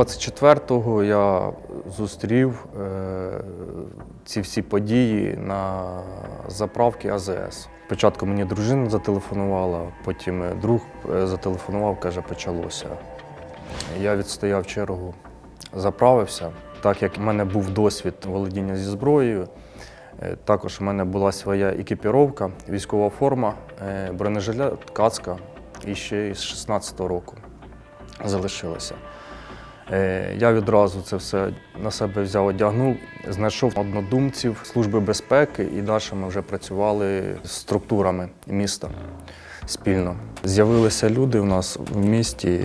24-го я зустрів е, ці всі події на заправці АЗС. Спочатку мені дружина зателефонувала, потім е, друг е, зателефонував, каже, почалося. Я відстояв чергу, заправився. Так як в мене був досвід володіння зі зброєю, е, також в мене була своя екіпіровка, військова форма, бронежилет, кацка і ще із 16-го року залишилося. Е, Я відразу це все на себе взяв, одягнув, знайшов однодумців Служби безпеки і далі ми вже працювали з структурами міста спільно. З'явилися люди в нас в місті,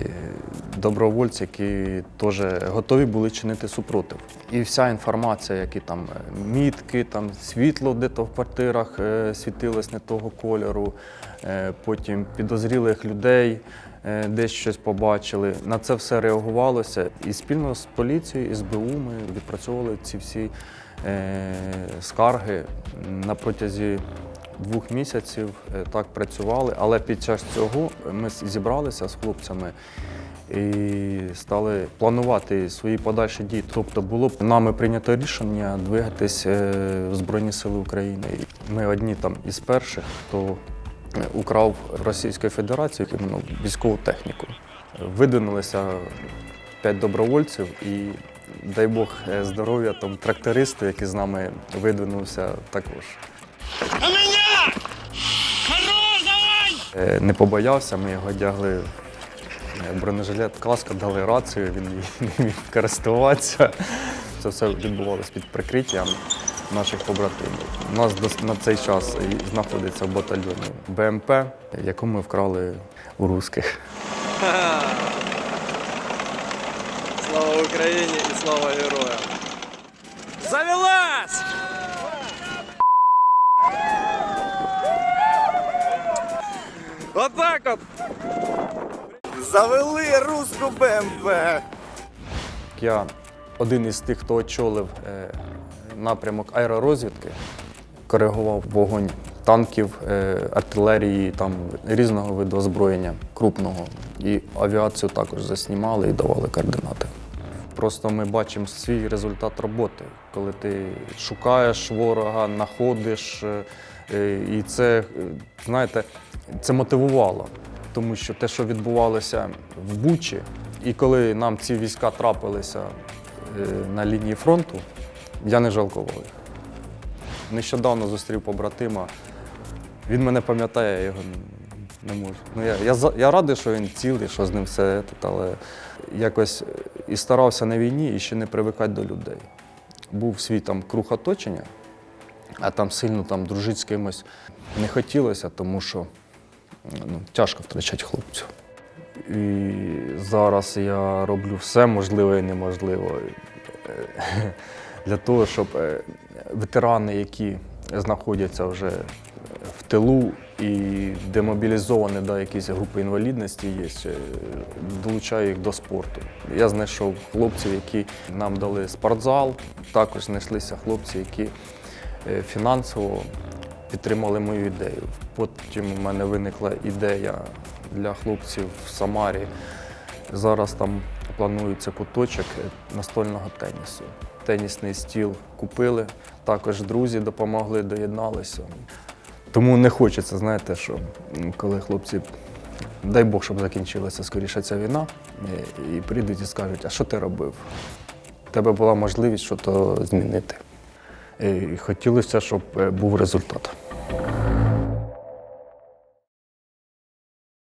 добровольці, які теж готові були чинити супротив. І вся інформація, які там е, мітки, там світло де-то в квартирах е, світилось не того кольору, потім підозрілих людей десь щось побачили. На це все реагувалося. І спільно з поліцією, СБУ ми відпрацьовували ці всі е, скарги на протязі двох місяців е, так працювали, але під час цього ми зібралися з хлопцями і стали планувати свої подальші дії. Тобто було б нами прийнято рішення двигатись е, в Збройні Сили України. Ми одні там із перших, хто е, украв Російської Федерації іменно військову техніку. Видвинулися п'ять добровольців і. Дай Бог е, здоров'я там трактористу, який з нами видвинувся також. Хорош! Е, Не побоявся, ми його одягли е, бронежилет, каска, дали рацію, він не міг користуватися. Це все відбувалося під прикриттям наших побратимів. У нас на цей час знаходиться в батальйоні БМП, яку ми вкрали у русських. Слава Україні і слава героям! Завелась! Отак от! Завели русську БМП! Я один із тих, хто очолив е, напрямок аеророзвідки, коригував вогонь танків, е, артилерії, там різного виду озброєння крупного. І авіацію також заснімали і давали координати. Просто ми бачимо свій результат роботи, коли ти шукаєш ворога, знаходиш. е, е, І це, знаєте, це мотивувало, тому що те, що відбувалося в Бучі, і коли нам ці війська трапилися на лінії фронту, я не жалкував. Нещодавно зустрів побратима. Він мене пам'ятає, я його не можу. Ну, я, я, я радий, що він цілий, що з ним все, але якось е, і старався на війні і ще не привикати до людей. Був свій там круг оточення, а там сильно там дружити з кимось не хотілося, тому що ну, тяжко втрачати хлопців. І зараз я роблю все можливе і неможливе е, для того, щоб е, ветерани, які знаходяться вже в тилу і демобілізовані да, якісь групи інвалідності є, е, долучаю їх до спорту. Я знайшов хлопців, які нам дали спортзал, також знайшлися хлопці, які е, фінансово підтримали мою ідею. Потім у мене виникла ідея для хлопців в Самарі. Зараз там планується куточок е, настольного тенісу. Тенісний стіл купили, також друзі допомогли, доєдналися. Тому не хочеться, знаєте, що коли хлопці, дай Бог, щоб закінчилася скоріше ця війна, е, і прийдуть і скажуть, а що ти робив? У тебе була можливість щось змінити. Е, І хотілося, щоб е, був результат.